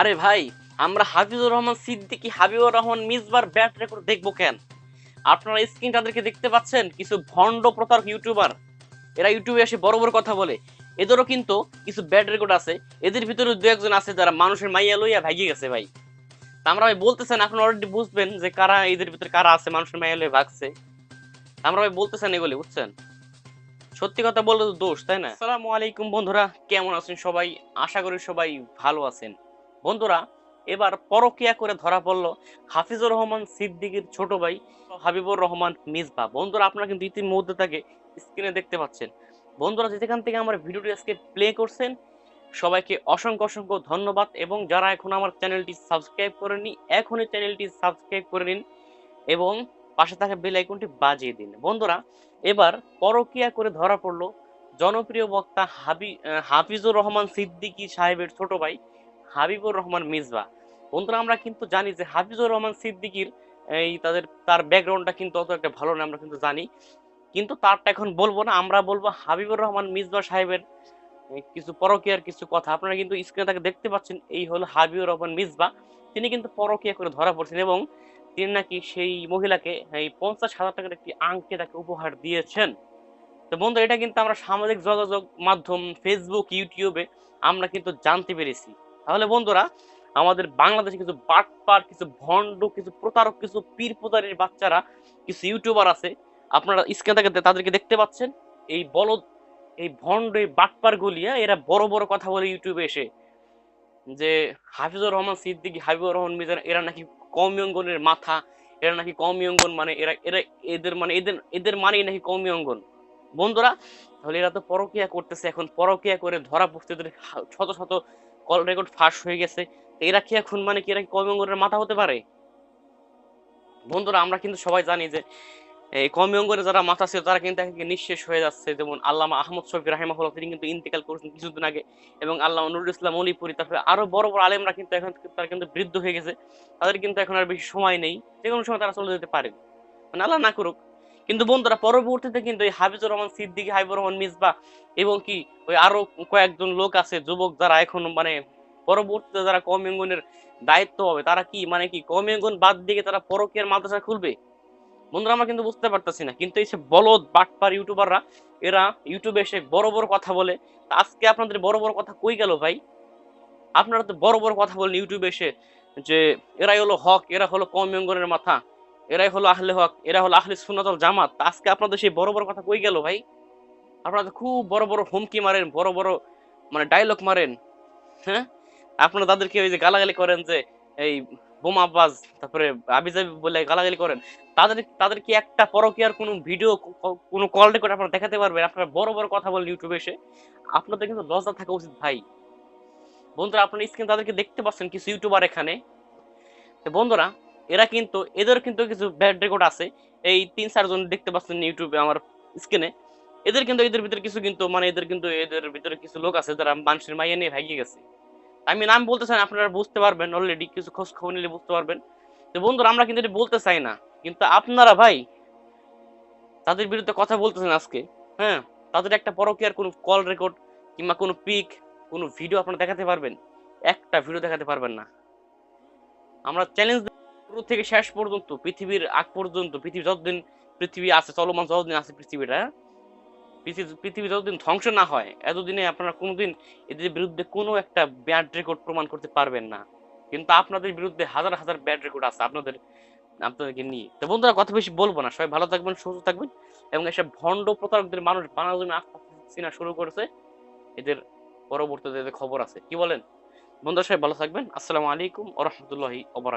আরে ভাই, আমরা হাফিজুর রহমান, সিদ্দিকী, হাবিবুর রহমান, মিসবার ব্যাট রেকর্ড দেখব কেন? আপনারা স্ক্রিন তাদেরকে দেখতে পাচ্ছেন, কিছু ভণ্ড প্রতারক ইউটিউবার এরা ইউটিউবে এসে বড় বড় কথা বলে। এদেরও কিন্তু কিছু ব্যাড রেকর্ড আছে, এদের ভিতরে দু একজন আছে যারা মানুষের মাইয়া লইয়া ভাগিয়ে গেছে ভাই। তা আমরা ভাই বলতেছেন, আপনি অলরেডি বুঝবেন যে কারা এদের ভিতরে কারা আছে, মানুষের মাইয়া লইয়া ভাগছে। আমরা ভাই বলতেছেন এগুলি, বুঝছেন? সত্যি কথা বললে তো দোষ, তাই না? আসসালামু আলাইকুম বন্ধুরা, কেমন আছেন সবাই? আশা করি সবাই ভালো আছেন। বন্ধুরা, এবার পরকিয়া করে ধরা পড়ল হাফিজুর রহমান সিদ্দিকীর ছোট ভাই হাবিবুর রহমান মিসবা বন্ধুরা, আপনারা কিন্তু ইতিমধ্যে তাকে স্ক্রিনে দেখতে পাচ্ছেন। বন্ধুরা, যেখান থেকে আমার ভিডিওটি আজকে প্লে করছেন, সবাইকে অসংখ্য অসংখ্য ধন্যবাদ এবং যারা এখন আমার চ্যানেলটি সাবস্ক্রাইব করেননি, এখনই চ্যানেলটি সাবস্ক্রাইব করে নিন এবং পাশে থাকা বেল আইকনটি বাজিয়ে দিন। বন্ধুরা, এবার পরকিয়া করে ধরা পড়ল জনপ্রিয় বক্তা হাবি হাফিজুর রহমান সিদ্দিকী সাহেবের ছোট ভাই হাবিবুর রহমান মিসবা বন্ধুরা, আমরা কিন্তু জানি যে হাফিজুর রহমান সিদ্দিকীর, এই তাদের, তার ব্যাকগ্রাউন্ডটা কিন্তু অত একটা ভালো না, আমরা কিন্তু জানি। কিন্তু তারটা এখন বলব না, আমরা বলব হাবিবুর রহমান মিসবা সাহেবের কিছু পরকীয়ার কিছু কথা। আপনারা কিন্তু স্ক্রিনে তাকে দেখতে পাচ্ছেন, এই হলো হাবিবুর রহমান মিসবা তিনি কিন্তু পরকীয়া করে ধরা পড়ছেন এবং তিনি নাকি সেই মহিলাকে, এই পঞ্চাশ হাজার টাকার একটি আংটি তাকে উপহার দিয়েছেন। তো বন্ধু, এটা কিন্তু আমরা সামাজিক যোগাযোগ মাধ্যম ফেসবুক ইউটিউবে আমরা কিন্তু জানতে পেরেছি। তাহলে বন্ধুরা, আমাদের বাংলাদেশে কিছু বাটপার কিছু ভণ্ড, কিছু প্রতারক, কিছু পীর প্রতারের বাচ্চারা, কিছু ইউটিউবার আছে, আপনারা স্ক্রিন থেকে তাদেরকে দেখতে পাচ্ছেন, এই বলদ, এই ভণ্ড, এই বাটপার গুলিয়া এরা বড় বড় কথা বলে ইউটিউবে এসে। যে হাফিজুর রহমান, সিদ্দিকী, হাবিবুর রহমান মিজান, এরা নাকি কমি অঙ্গনের মাথা, এরা নাকি কমি অঙ্গন মানে এরা এরা এদের মানে এদের এদের মানেই নাকি কমি অঙ্গন। বন্ধুরা, তাহলে এরা তো পরকিয়া করতেছে, এখন পরকিয়া করে ধরা পড়তে শত শত কল রেকর্ড ফাঁস হয়ে গেছে। এরা কি এখন? মানে কি এরা কি মাথা হতে পারে? বন্ধুরা, আমরা কিন্তু সবাই জানি যে, এই কমিঅঙ্গরে যারা মাথা ছিল তারা কিন্তু একে নিঃশেষ হয়ে যাচ্ছে। যেমন আল্লামা আহমদ শফি রাহিমাহুল্লাহ, তিনি কিন্তু ইন্তেকাল করেছেন কিছুদিন আগে। এবং আল্লাহ নুরুল ইসলাম অলিপুরি, তারপরে আরও বড় বড় আলেমরা কিন্তু এখন তারা কিন্তু বৃদ্ধ হয়ে গেছে। তাদের কিন্তু এখন আর বেশি সময় নেই। যে কোনো সময় তারা চলে যেতে পারেন মানে আল্লাহ না করুক। কিন্তু বন্ধুরা, পরবর্তীতে কিন্তু এই হাফিজুর রহমান, সিদ্দিকী, হাবিবুর রহমান, মিসবা এবং কি ওই আরও কয়েকজন লোক আছে, যুবক যারা এখন মানে পরবর্তীতে যারা কম অঙ্গনের দায়িত্ব হবে, তারা কি মানে কি কম অঙ্গন বাদ দিয়ে তারা পরকীয়ার মাদ্রাসা খুলবে? বন্ধুরা, আমরা কিন্তু বুঝতে পারতেছি না। কিন্তু এই যে বলদ, বাটপার ইউটিউবাররা, এরা ইউটিউবে এসে বড় বড় কথা বলে। আজকে আপনাদের বড় বড় কথা কই গেল ভাই? আপনারা তো বড় বড় কথা বলেন ইউটিউবে এসে যে, এরাই হলো হক, এরা হলো কম অঙ্গনের মাথা। এরাই হলো আহলে হক, এরা হলো আহলে সুন্নাতল জামাত। আজকে আপনাদের সেই বড় বড় কথা কই গেল ভাই? আপনারা খুব বড় বড় হুমকি মারেন, বড় বড় মানে ডায়লগ মারেন হ্যাঁ? আপনারা তাদেরকে ওই যে গালাগালি করেন যে, এই বোমা বাজ তারপরে আবিজাবি বলে গালাগালি করেন। তাদের তাদের কি একটা পরকীয়ার কোনো ভিডিও কোনো কল রেকর্ড আপনারা দেখাতে পারবেন? আপনারা বড় বড় কথা বলেন ইউটিউবে এসে। আপনাদের কিন্তু লজ্জা থাকা উচিত ভাই। বন্ধুরা, আপনারা স্ক্রিন তাদেরকে দেখতে পাচ্ছেন কিছু ইউটিউবার এখানে। বন্ধুরা এরা কিন্তু, এদের কিন্তু কিছু ব্যাড রেকর্ড আছে। এই তিন চারজন দেখতে পাচ্ছেন ইউটিউবে আমার স্ক্রিনে। এদের কিন্তু, এদের ভিতরে কিছু কিন্তু মানে এদের কিন্তু, এদের ভিতরে কিছু লোক আছে যারা মানুষের মাইয়া নিয়ে ভাগিয়ে গেছে। আমি নাম বলতে চাই আপনারা বুঝতে পারবেন অলরেডি কিছু খোঁজ খবর নিলে বুঝতে পারবেন। তো বন্ধুরা, আমরা কিন্তু এটা বলতে চাই না, কিন্তু আপনারা ভাই তাদের বিরুদ্ধে কথা বলতেছেন আজকে হ্যাঁ? তাদের একটা পরকীয়ার কোনো কল রেকর্ড কিংবা কোনো পিক কোনো ভিডিও আপনারা দেখাতে পারবেন? একটা ভিডিও দেখাতে পারবেন না। আমরা চ্যালেঞ্জ শুরু থেকে শেষ পর্যন্ত, পৃথিবীর আগ পর্যন্ত, পৃথিবী যতদিন পৃথিবী আছে, চলমান যতদিন আছে পৃথিবীটা? পৃথিবী যতদিন ধ্বংস না হয়, এতদিনে আপনারা কোনোদিন এদের বিরুদ্ধে কোনো একটা ব্যাড রেকর্ড প্রমাণ করতে পারবেন না। কিন্তু আপনাদের বিরুদ্ধে হাজার হাজার ব্যাড রেকর্ড আছে আপনাদের, আপনাদেরকে নিয়ে। তো বন্ধুরা, কথা বেশি বলব না, সবাই ভালো থাকবেন, সুস্থ থাকবেন, এবং এসব ভণ্ড প্রতারকদের মানুষ বানানোর জন্য আস্তে শুরু করেছে, এদের পরবর্তীতে খবর আছে। কি বলেন? বন্ধুরা, সবাই ভালো থাকবেন, আসসালামু আলাইকুম ওরহমতুল্লাহি ওবরাক